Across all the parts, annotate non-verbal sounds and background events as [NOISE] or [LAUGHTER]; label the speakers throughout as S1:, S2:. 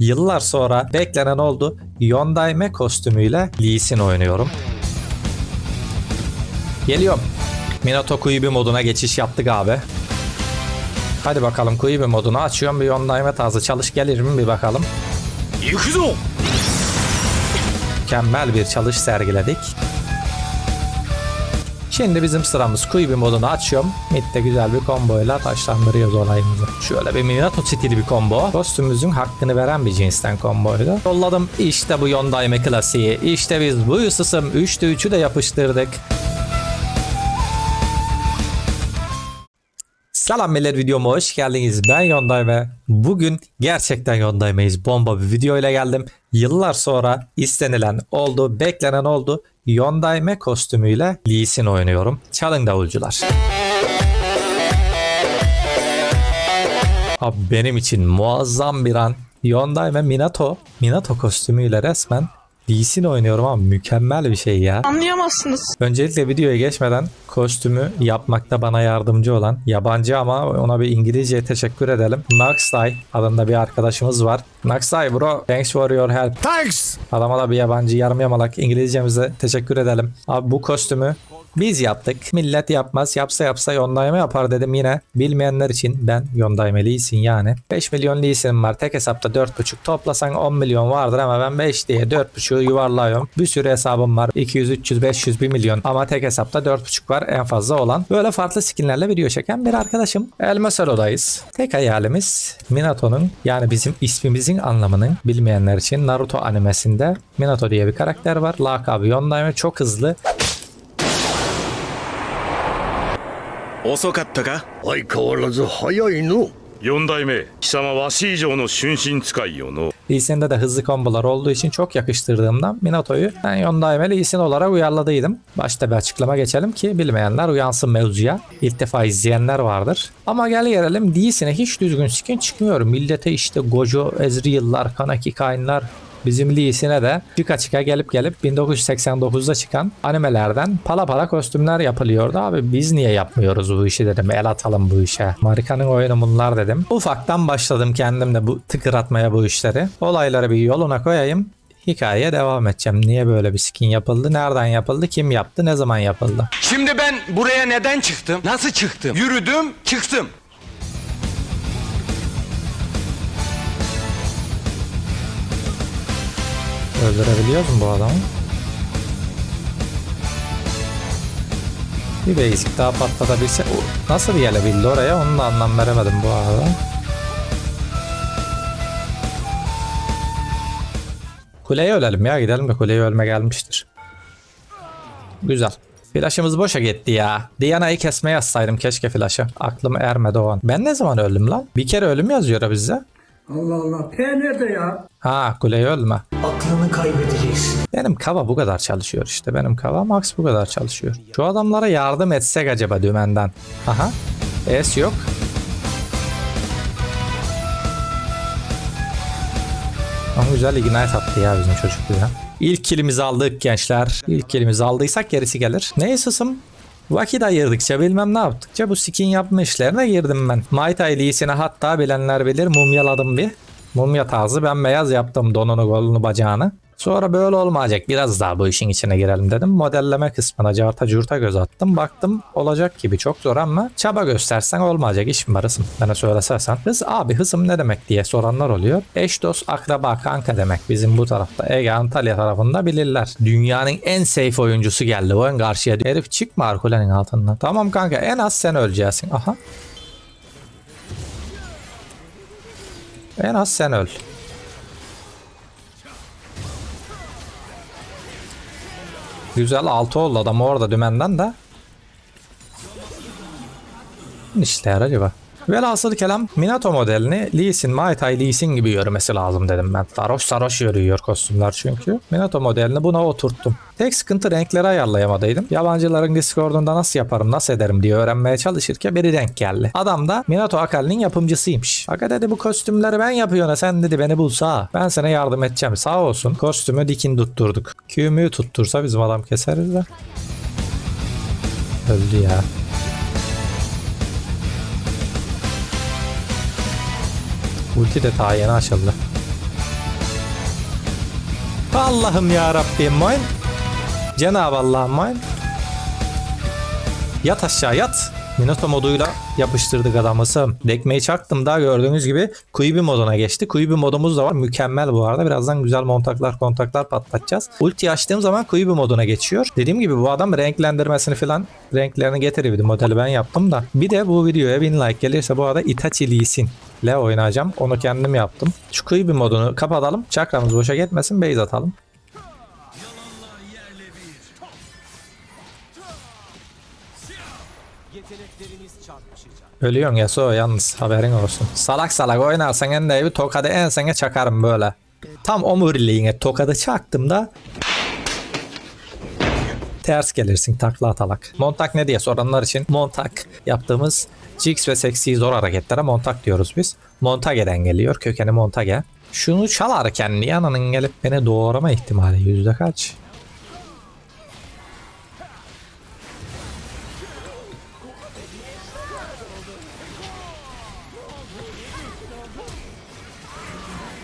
S1: Yıllar sonra beklenen oldu. Yondaime kostümüyle Lee Sin oynuyorum. Geliyorum. Minato Kuibi moduna geçiş yaptık abi. Hadi bakalım Kuibi modunu açıyorum. Bir Yondaime tarzı çalış gelir mi bir bakalım. Mükemmel bir çalış sergiledik. Şimdi bizim sıramız Kuibi modunu açıyorum. Mid'de güzel bir komboyla taşlandırıyoruz olayımızı. Şöyle bir Minato stili bir combo. Kostümümüzün hakkını veren bir cinsten komboydu. Yolladım işte bu Yondaime klasiği. İşte biz bu ısısım 3'te 3'ü de yapıştırdık. Selam millet videoma hoş geldiniz. Ben Yonday ve bugün gerçekten Yonday'meyiz. Bomba bir video ile geldim. Yıllar sonra istenilen oldu, beklenen oldu. Yondayme kostümüyle Lee Sin oynuyorum. Çalın davulcular. Abi benim için muazzam bir an. Yonday ve Minato, Minato kostümüyle resmen Lee Sin oynuyorum ama mükemmel bir şey ya.
S2: Anlayamazsınız.
S1: Öncelikle videoya geçmeden kostümü yapmakta bana yardımcı olan yabancı ama ona bir İngilizce teşekkür edelim. Naxday adında bir arkadaşımız var. Naxday bro thanks for your help.
S3: Thanks
S1: Adama da bir yabancı yarım yamalak İngilizcemize teşekkür edelim. Abi bu kostümü biz yaptık. Millet yapmaz. Yapsa yapsa Yondayme yapar dedim yine. Bilmeyenler için ben Yondayme Lee'sin yani. 5 milyon Lee'sin var. Tek hesapta 4.5. Toplasan 10 milyon vardır ama ben 5 diye 4.5'u yuvarlıyorum. Bir sürü hesabım var. 200, 300, 500, 1 milyon. Ama tek hesapta 4.5 var en fazla olan. Böyle farklı skinlerle video çeken bir arkadaşım. El Masaro'dayız. Tek hayalimiz Minato'nun yani bizim ismimizin anlamının bilmeyenler için Naruto animesinde Minato diye bir karakter var. Lakabı Yondayme çok hızlı.
S3: 遅かったか
S4: 相変わらず早いの
S3: 四代目貴様わし以上の春心使いよの
S1: Lee Sin'de de hızlı kombolar olduğu için çok yakıştırdığımdan Minato'yu ben Yondaime Lee Sin olarak uyarladıydım. Başta bir açıklama geçelim ki bilmeyenler uyansın mevzuya. İlk defa izleyenler vardır. Ama gel gelelim Lee Sin'e hiç düzgün skin çıkmıyor. Millete işte Gojo, Ezreal'lar, Kanaki Kain'lar Bizim Lee Sin'e de çıka çıka gelip gelip 1989'da çıkan animelerden pala pala kostümler yapılıyordu. Abi biz niye yapmıyoruz bu işi dedim. El atalım bu işe. Marika'nın oyunu bunlar dedim. Ufaktan başladım kendim de bu tıkır atmaya bu işleri. Olayları bir yoluna koyayım. Hikayeye devam edeceğim. Niye böyle bir skin yapıldı? Nereden yapıldı? Kim yaptı? Ne zaman yapıldı?
S5: Şimdi ben buraya neden çıktım? Nasıl çıktım? Yürüdüm, çıktım.
S1: Öldürebiliyoruz mu bu adamı? Bir basic daha patlatabilse... Nasıl gelebildi oraya onu da anlam veremedim bu arada. Kuleye ölelim ya gidelim de kuleye ölme gelmiştir. Güzel. Flaşımız boşa gitti ya. Diana'yı kesmeye yazsaydım keşke flaşı. Aklım ermedi o an. Ben ne zaman öldüm lan? Bir kere ölüm yazıyor bize.
S6: Allah Allah. P nerede ya?
S1: Ha kuleye ölme.
S6: Aklını kaybedeceksin.
S1: Benim kava bu kadar çalışıyor işte. Benim kava max bu kadar çalışıyor. Şu adamlara yardım etsek acaba dümenden. Aha. Es yok. Ama güzel ignite attı ya bizim çocuk ya. İlk kilimizi aldık gençler. İlk kilimizi aldıysak gerisi gelir. Neyse sım. Vakit ayırdıkça bilmem ne yaptıkça bu skin yapma işlerine girdim ben. Mai Tai Lee'sine hatta bilenler bilir mumyaladım bir. Mumya tarzı ben beyaz yaptım donunu kolunu bacağını. Sonra böyle olmayacak biraz daha bu işin içine girelim dedim. Modelleme kısmına carta curta göz attım. Baktım olacak gibi çok zor ama çaba göstersen olmayacak iş mi var hısım? Bana söylesesen. Hız abi hızım ne demek diye soranlar oluyor. Eş dost akraba kanka demek bizim bu tarafta. Ege Antalya tarafında bilirler. Dünyanın en safe oyuncusu geldi. O en karşıya. Herif çıkma Arkule'nin altından. Tamam kanka en az sen öleceksin. Aha. En az sen öl. Güzel 6 oldu adam orada dümenden de. İşler acaba? Velhasıl kelam Minato modelini Lee Sin, Mai Tai Lee Sin gibi yürümesi lazım dedim ben. Saroş saroş yürüyor kostümler çünkü. Minato modelini buna oturttum. Tek sıkıntı renkleri ayarlayamadıydım. Yabancıların Discord'unda nasıl yaparım, nasıl ederim diye öğrenmeye çalışırken biri denk geldi. Adam da Minato Akali'nin yapımcısıymış. Aga dedi bu kostümleri ben yapıyorum sen dedi beni bulsa. Ben sana yardım edeceğim sağ olsun. Kostümü dikin tutturduk. Kümüğü tuttursa bizim adam keseriz de. Öldü ya. Ulti de daha yeni açıldı. Allah'ım ya Rabbim moin. Cenab-ı Allah moin. Yat aşağı yat. Minato moduyla yapıştırdık adamısı. Dekmeyi çaktım daha gördüğünüz gibi Kuibi moduna geçti. Kuibi modumuz da var. Mükemmel bu arada. Birazdan güzel montaklar kontaklar patlatacağız. Ulti açtığım zaman Kuibi moduna geçiyor. Dediğim gibi bu adam renklendirmesini falan renklerini getiriyordu. Modeli ben yaptım da. Bir de bu videoya 1000 like gelirse bu arada Itachi Lee Sin ile oynayacağım. Onu kendim yaptım. Şu Kuibi modunu kapatalım. Çakramız boşa gitmesin. Base atalım. Ölüyorsun Yasuo yalnız haberin olsun. Salak salak oynarsan en de bir tokadı ensene çakarım böyle. Tam omuriliğine tokadı çaktım da ters gelirsin takla atalak. Montak ne diye soranlar için montak yaptığımız Jigs ve seksi zor hareketlere montak diyoruz biz. Montage'den geliyor kökeni montage. Şunu çalarken Liana'nın gelip beni doğrama ihtimali yüzde kaç?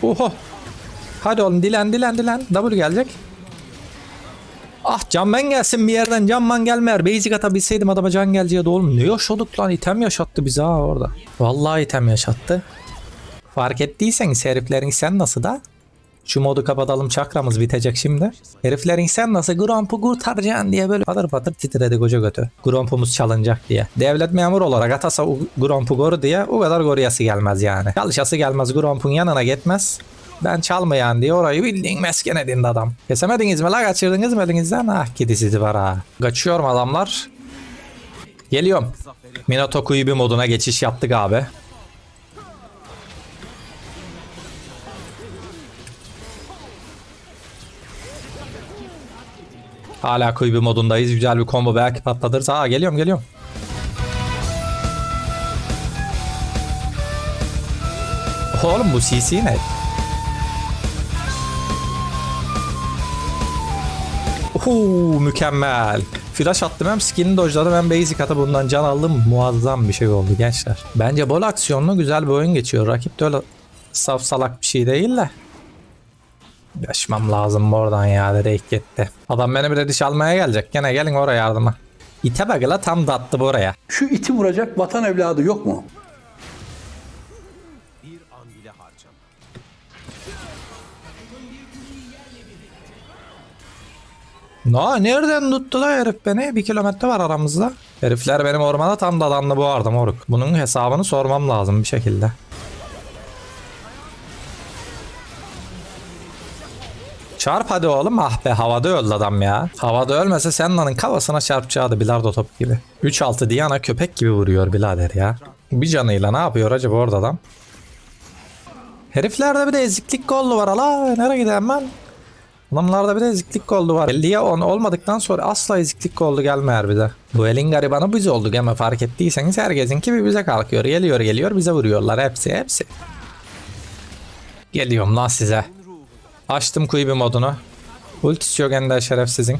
S1: Oho. Hadi oğlum dilen dilen dilen. W gelecek. Ah canman gelsin bir yerden canman gelmeyer. Basic atabilseydim adama can geleceği de oğlum. Ne yaşadık lan item yaşattı bizi ha orada. Vallahi item yaşattı. Fark ettiyseniz heriflerin sen nasıl da? Şu modu kapatalım çakramız bitecek şimdi. Heriflerin sen nasıl Gromp'u kurtaracaksın diye böyle patır patır titredi koca götü. Gromp'umuz çalınacak diye. Devlet memur olarak atasa o Gromp'u koru diye o kadar koruyası gelmez yani. Çalışası gelmez Gromp'un yanına gitmez. Ben çalmayan diye orayı bildiğin mesken edindi adam. Kesemediniz mi la kaçırdınız mı elinizden? Ah gidi sizi var ha. Kaçıyorum adamlar. Geliyorum. Minato Kuibi moduna geçiş yaptık abi. Hala Kuibi modundayız. Güzel bir combo belki patlatırız. Aa geliyorum geliyorum. Oğlum bu CC ne? Uhu, mükemmel. Flash attım hem skin'i dojladım hem basic atı bundan can aldım. Muazzam bir şey oldu gençler. Bence bol aksiyonlu güzel bir oyun geçiyor. Rakip de öyle saf salak bir şey değil de. Yaşmam lazım oradan ya direkt gitti. Adam beni bir de almaya gelecek. Gene gelin oraya yardıma. İte bak la tam da attı buraya.
S2: Şu iti vuracak vatan evladı yok mu?
S1: No, nereden tuttu la herif beni? Bir kilometre var aramızda. Herifler benim ormana tam dalanlı bu arada moruk. Bunun hesabını sormam lazım bir şekilde. Çarp hadi oğlum. Ah be havada öldü adam ya. Havada ölmese Senna'nın kafasına çarpacaktı bilardo top gibi. 3-6 Diana köpek gibi vuruyor birader ya. Bir canıyla ne yapıyor acaba orada adam? Heriflerde bir de eziklik kollu var ala. Nereye gideyim ben? Adamlarda bir de eziklik koldu var. 50'ye 10 olmadıktan sonra asla eziklik koldu gelmeyer bir de. Bu elin garibanı biz olduk ama fark ettiyseniz herkesinki bir bize kalkıyor. Geliyor geliyor bize vuruyorlar hepsi hepsi. Geliyorum lan size. Açtım Kuibi modunu. Ultisi yok ender şerefsizin.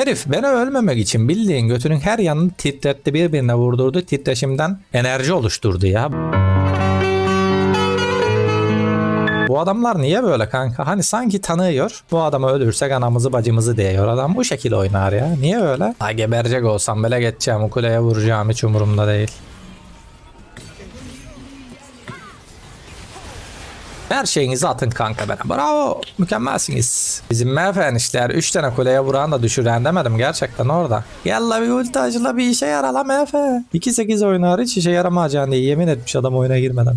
S1: Herif beni ölmemek için bildiğin götünün her yanını titretti birbirine vurdurdu titreşimden enerji oluşturdu ya. Bu adamlar niye böyle kanka? Hani sanki tanıyor. Bu adamı ölürsek anamızı bacımızı diyor. Adam bu şekilde oynar ya. Niye öyle? Ha geberecek olsam bile geçeceğim. Kuleye vuracağım hiç umurumda değil. Her şeyinizi atın kanka bana. Bravo. Mükemmelsiniz. Bizim MFN işler 3 tane kuleye vuran da düşüren demedim gerçekten orada. Gel la bir ulti acıla bir işe yara la MF. 2-8 oynar hiç işe yaramayacağını diye yemin etmiş adam oyuna girmeden.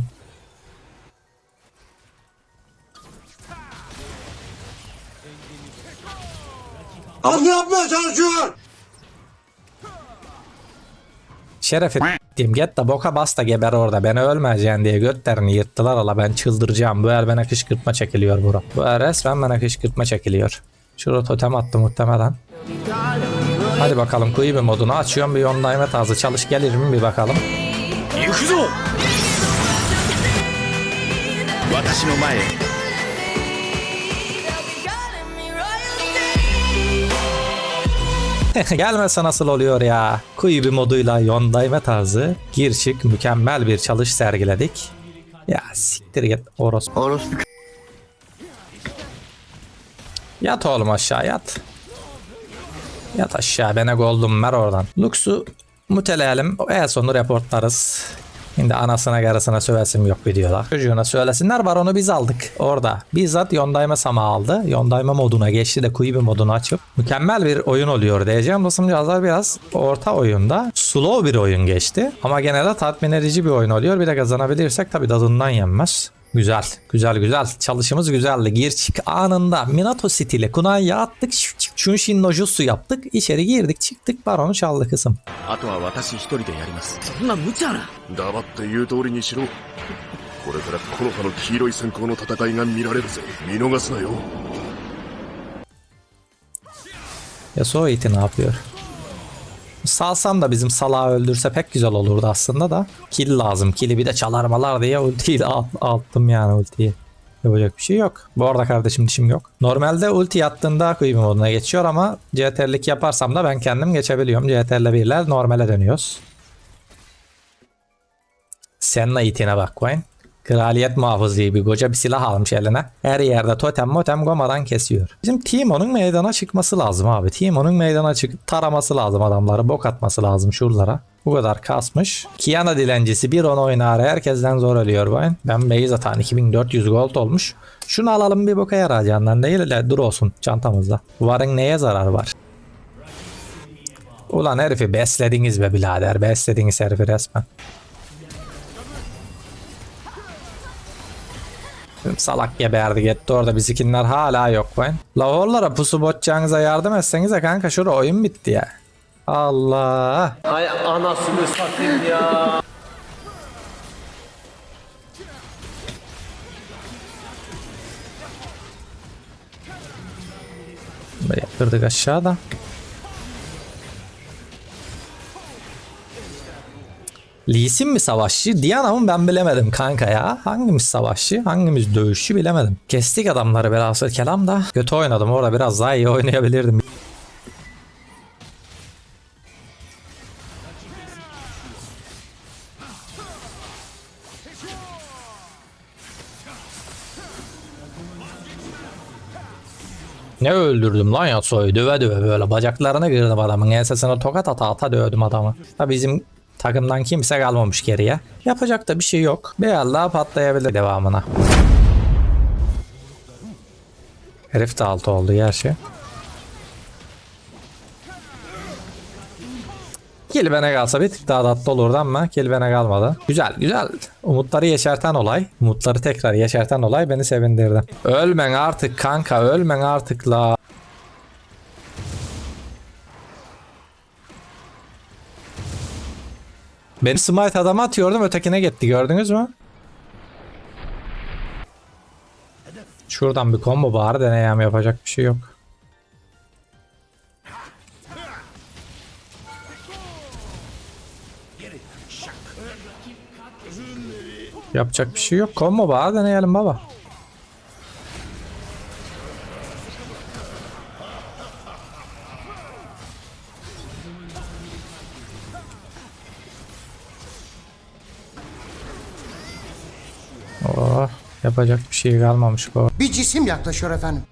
S4: Abi yapmaya çalışıyor?
S1: Şeref ettiğim get da boka bas da geber orada. Beni ölmeyeceksin diye götlerini yırttılar ala ben çıldıracağım. Bu el bana kışkırtma çekiliyor bura. Bu el resmen bana kışkırtma çekiliyor. Şurada totem attı muhtemelen. Hadi bakalım Kuibi modunu açıyorum bir yondayma tarzı çalış gelir mi bir bakalım.
S3: 行 [LAUGHS]
S1: Gelmese nasıl oluyor ya? Kuyu bir moduyla yondayma tarzı gir çık mükemmel bir çalış sergiledik. Ya siktir git orospu.
S4: Orospu
S1: Yat oğlum aşağı yat. Yat aşağı bana goldum ver oradan. Lux'u muteleyelim. En sonu reportlarız. Şimdi anasına karısına sövesim yok videoda. Çocuğuna söylesinler var onu biz aldık orada. Bizzat Yondayma Sama aldı. Yondayma moduna geçti de Kuibi modunu açıp. Mükemmel bir oyun oluyor diyeceğim. Basımcılar biraz orta oyunda. Slow bir oyun geçti. Ama genelde tatmin edici bir oyun oluyor. Bir de kazanabilirsek tabii tadından yenmez. Güzel. Güzel güzel. Çalışımız güzeldi. Gir çık anında Minato City ile Kunai'ye attık. Chunshin no Jutsu yaptık. İçeri girdik çıktık. Baron'u çaldı kızım. Yasuo Iti ne yapıyor? Salsam da bizim salağı öldürse pek güzel olurdu aslında da. Kill lazım. Kill'i bir de çalarmalar diye ultiyle at, attım yani ultiyi. Yapacak bir şey yok. Bu arada kardeşim dişim yok. Normalde ulti attığında Quibi moduna geçiyor ama CTR'lik yaparsam da ben kendim geçebiliyorum. CTR'le birler normale dönüyoruz. Senna itine bak koyun. Kraliyet muhafızı bir koca bir silah almış eline. Her yerde totem motem gomadan kesiyor. Bizim Timo'nun meydana çıkması lazım abi. Timo'nun meydana çıkıp taraması lazım adamları. Bok atması lazım şuralara. Bu kadar kasmış. Kiana dilencisi bir onu oynar. Herkesten zor ölüyor oyun. Ben base atan 2400 gold olmuş. Şunu alalım bir boka yarayacağından değil de dur olsun çantamızda. Varın neye zarar var? Ulan herifi beslediniz be birader. Beslediniz herifi resmen. Salak geberdi gitti orada bizikinler hala yok ben. Lavurlara pusu botacağınıza yardım etseniz de kanka şurada oyun bitti ya. Allah.
S5: Hay anasını satayım ya.
S1: Böyle Yaptırdık aşağıda. Lee mi savaşçı? Diana mı ben bilemedim kanka ya. Hangimiz savaşçı? Hangimiz dövüşçü bilemedim. Kestik adamları velhasıl kelam da. Kötü oynadım orada biraz daha iyi oynayabilirdim. Ne öldürdüm lan Yasuo'yu döve döve böyle bacaklarını kırdım adamın ensesine tokat ata ata dövdüm adamı. Tabi bizim takımdan kimse kalmamış geriye. Yapacak da bir şey yok. Daha patlayabilir devamına. Herif de altı oldu gerçi. Kilbene kalsa bir tık daha tatlı olurdu ama Kilbene kalmadı. Güzel güzel. Umutları yeşerten olay. Umutları tekrar yeşerten olay beni sevindirdi. Ölmen artık kanka ölmen artık la. Ben smite adama atıyordum ötekine gitti gördünüz mü? Şuradan bir combo bari deneyem yapacak bir şey yok. Yapacak bir şey yok. Combo bari deneyelim baba. Yapacak bir şey kalmamış bu.
S4: Bir cisim yaklaşıyor efendim.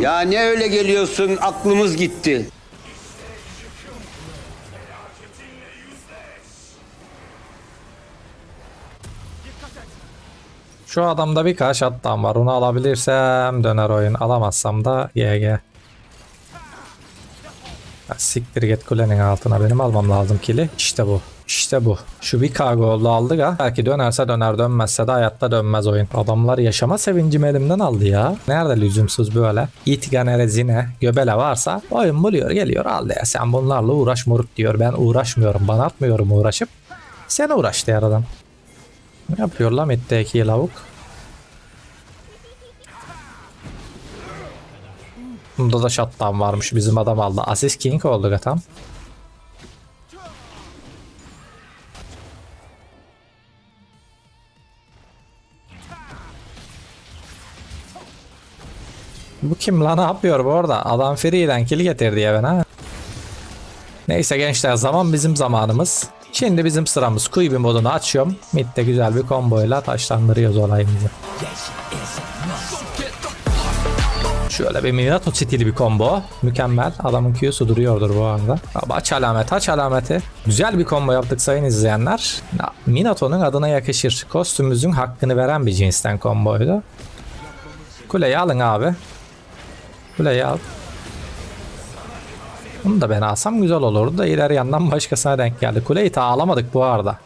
S5: Ya ne öyle geliyorsun aklımız gitti.
S1: Şu adamda birkaç attan var. Onu alabilirsem döner oyun. Alamazsam da GG. Ha, siktir git kulenin altına. Benim almam lazım kili. İşte bu. İşte bu. Şu bir kargo oldu aldı ha. Belki dönerse döner dönmezse de hayatta dönmez oyun. Adamlar yaşama sevincimi elimden aldı ya. Nerede lüzumsuz böyle? İtiganere zine göbele varsa oyun buluyor geliyor al ya sen bunlarla uğraş moruk diyor. Ben uğraşmıyorum. Bana atmıyorum uğraşıp. Sen uğraş diğer adam. Ne yapıyor lan middeki lavuk? Bunda da shutdown varmış. Bizim adam aldı. Assist King oldu Gatam. Bu kim lan ne yapıyor bu orada? Adam free'den kill getirdi ya ben ha. Neyse gençler zaman bizim zamanımız. Şimdi bizim sıramız Kuyubi modunu açıyorum. Mid'de güzel bir komboyla taşlandırıyoruz olayımızı. Şöyle bir Minato stili bir combo. Mükemmel. Adamın Q'su duruyordur bu arada. Aç alamet aç alameti. Güzel bir combo yaptık sayın izleyenler. Minato'nun adına yakışır. Kostümümüzün hakkını veren bir cinsten komboydu. Kuleyi alın abi. Kuleyi al. Bunu da ben alsam güzel olurdu da ileri yandan başkasına denk geldi. Kuleyi ta alamadık bu arada.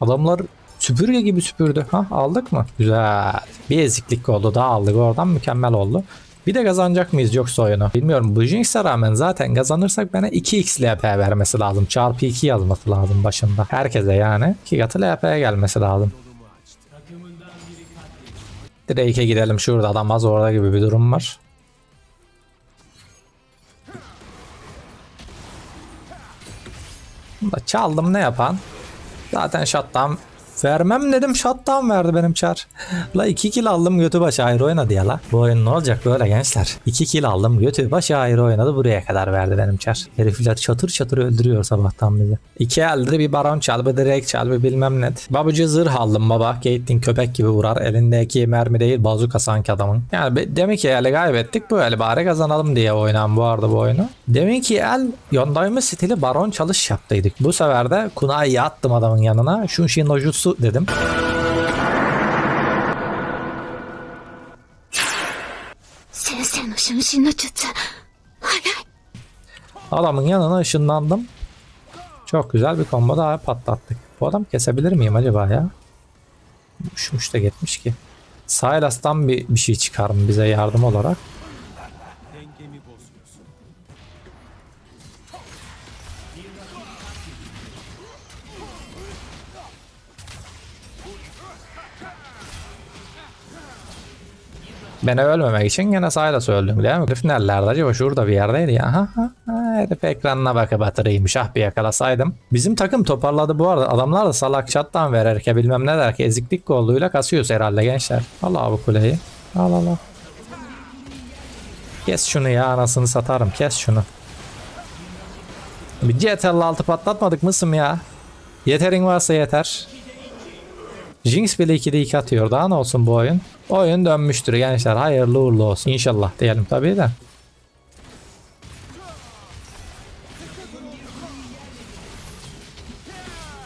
S1: Adamlar süpürge gibi süpürdü. Ha aldık mı? Güzel. Bir eziklik oldu daha aldık oradan mükemmel oldu. Bir de kazanacak mıyız yoksa oyunu? Bilmiyorum. Bu Jinx'e rağmen zaten kazanırsak bana 2x LP vermesi lazım. Çarpı 2 yazması lazım başında. Herkese yani. 2 katı LP'ye gelmesi lazım. Drake'e gidelim şurada adam az orada gibi bir durum var. Çaldım ne yapan? Zaten shutdown vermem dedim shutdown verdi benim çar. La 2 kill aldım götü başı ayrı oynadı ya la. Bu oyun ne olacak böyle gençler? 2 kill aldım götü başı ayrı oynadı buraya kadar verdi benim çar. Herifler çatır çatır öldürüyor sabahtan bizi. İki elde bir baron çal bir direkt çal bir bilmem ne. Babucu zırh aldım baba. Caitlyn köpek gibi vurar. Elindeki mermi değil bazuka sanki adamın. Yani demek ki eli kaybettik bu eli bari kazanalım diye oynan bu arada bu oyunu. Demek ki el Yondayma stili baron çalış yaptıydık. Bu sefer de Kunai'yi attım adamın yanına. Shunshin no Jutsu dedim. Adamın yanına ışınlandım. Çok güzel bir combo daha patlattık. Bu adam kesebilir miyim acaba ya? Uçmuş da gitmiş ki. Silas'tan bir, bir şey çıkar mı bize yardım olarak? Ben ölmemek için gene Silas öldüm değil mi? Herif nerelerde acaba? Şurada bir yerdeydi ya. Ha, ha, ha, herif ekranına bakıp batırıymış. Ah bir yakalasaydım. Bizim takım toparladı bu arada. Adamlar da salak çattan verirken bilmem ne der ki eziklik kolluğuyla kasıyoruz herhalde gençler. Al abi kuleyi. Al al al. Kes şunu ya anasını satarım. Kes şunu. Bir CTRL 6 patlatmadık mısın ya? Yeterin varsa yeter. Jinx bile 2'de 2 atıyor. Daha ne olsun bu oyun? Oyun dönmüştür gençler. Hayırlı uğurlu olsun. İnşallah diyelim tabii de.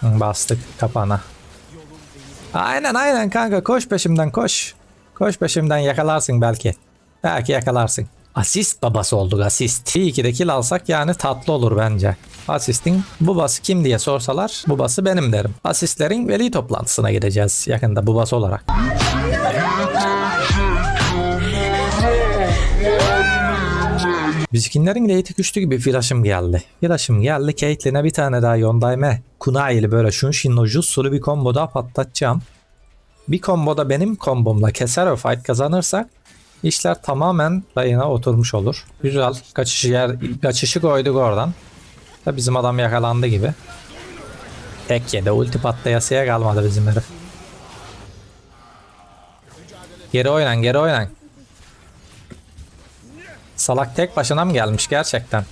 S1: Bastık kapana. Aynen aynen kanka koş peşimden koş. Koş peşimden yakalarsın belki. Belki yakalarsın. Asist babası olduk asist. Bir iki de kill alsak yani tatlı olur bence. Asistin babası kim diye sorsalar babası benim derim. Asistlerin veli toplantısına gideceğiz yakında babası olarak. Bizkinlerin late'i güçlü gibi flaşım geldi. Flaşım geldi Caitlyn'e bir tane daha Yondayme. Kunai'li böyle Shunshin no Jutsu'lu bir combo daha patlatacağım. Bir komboda benim kombomla keser ve fight kazanırsak işler tamamen rayına oturmuş olur. Güzel. Kaçışı, yer, kaçışı koyduk oradan. Da bizim adam yakalandı gibi. Tek yedi. Ulti patlayasıya kalmadı bizim herif. Geri oynan geri oynan. Salak tek başına mı gelmiş gerçekten?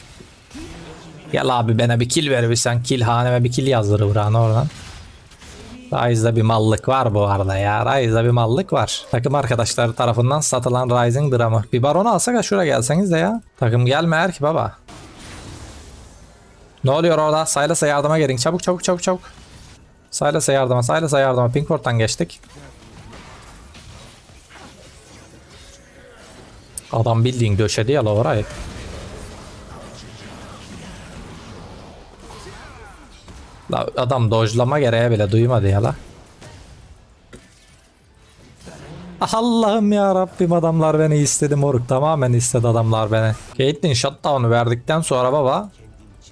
S1: Gel abi bana bir kill verirsen kill haneme bir kill yazdırır buranı oradan. Rise'da bir mallık var bu arada ya. Rise'da bir mallık var. Takım arkadaşları tarafından satılan Rising dramı. Bir baron alsak şuraya gelseniz de ya. Takım gelme er ki baba. Ne oluyor orada? Silas'a yardıma gelin. Çabuk çabuk çabuk çabuk. Silas'a yardıma. Silas'a yardıma. Pinkford'dan geçtik. Adam bildiğin döşedi ya la. La adam dojlama gereği bile duymadı ya la. Allah'ım ya Rabbim adamlar beni istedi moruk tamamen istedi adamlar beni. Caitlyn shutdown'u verdikten sonra baba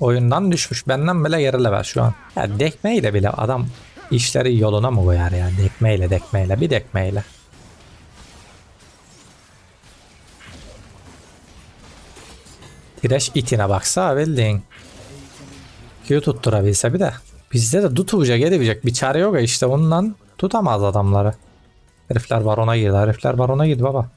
S1: oyundan düşmüş benden bile geri level şu an. Ya dekmeyle bile adam işleri yoluna mı koyar ya dekmeyle dekmeyle bir dekmeyle. Tireş itine baksa bildiğin. Q tutturabilse bir de. Bizde de tutacak edecek bir çare yok işte ondan tutamaz adamları. Herifler barona girdi. Herifler barona girdi baba.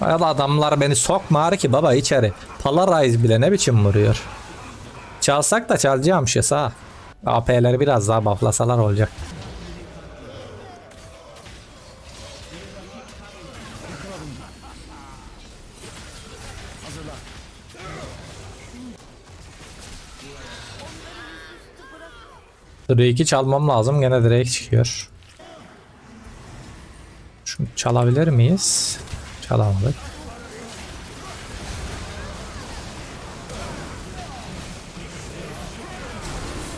S1: Ya adamlar beni sokmar ki baba içeri. Polarize bile ne biçim vuruyor. Çalsak da çalacağım şes ha. AP'leri biraz daha bufflasalar olacak. Drake'i çalmam lazım. Gene Drake çıkıyor. Şunu çalabilir miyiz? Çalamadık.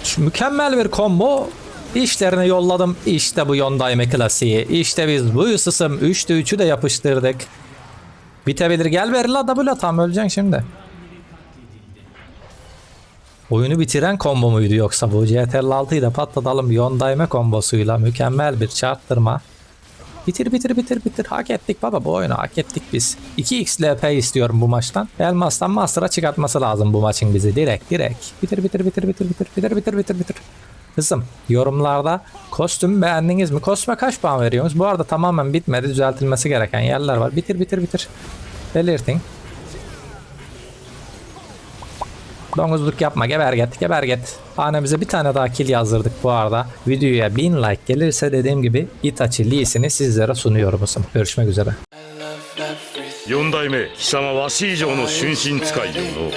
S1: Şu mükemmel bir combo. İşlerine yolladım. İşte bu Yondayme klasiği. İşte biz bu ısısım 3'te 3'ü de yapıştırdık. Bitebilir. Gel ver la double tam öleceksin şimdi. Oyunu bitiren combo muydu yoksa bu? CTRL 6'yı da patlatalım Yondayme kombosuyla mükemmel bir çarptırma. Bitir bitir bitir bitir. Hak ettik baba bu oyunu hak ettik biz. 2x LP istiyorum bu maçtan. Elmas'tan Master'a çıkartması lazım bu maçın bizi. Direkt direkt. Bitir bitir bitir bitir bitir bitir bitir bitir bitir. Kızım yorumlarda kostüm beğendiniz mi? Kostüme kaç puan veriyorsunuz? Bu arada tamamen bitmedi. Düzeltilmesi gereken yerler var. Bitir bitir bitir. Belirtin. Donguzluk yapma geberget geberget. Hanemize bir tane daha kill yazdırdık bu arada. Videoya 1000 like gelirse dediğim gibi Itachi Lee'sini sizlere sunuyorum. Görüşmek üzere.
S3: 4代目貴様わし以上の春心使いよの。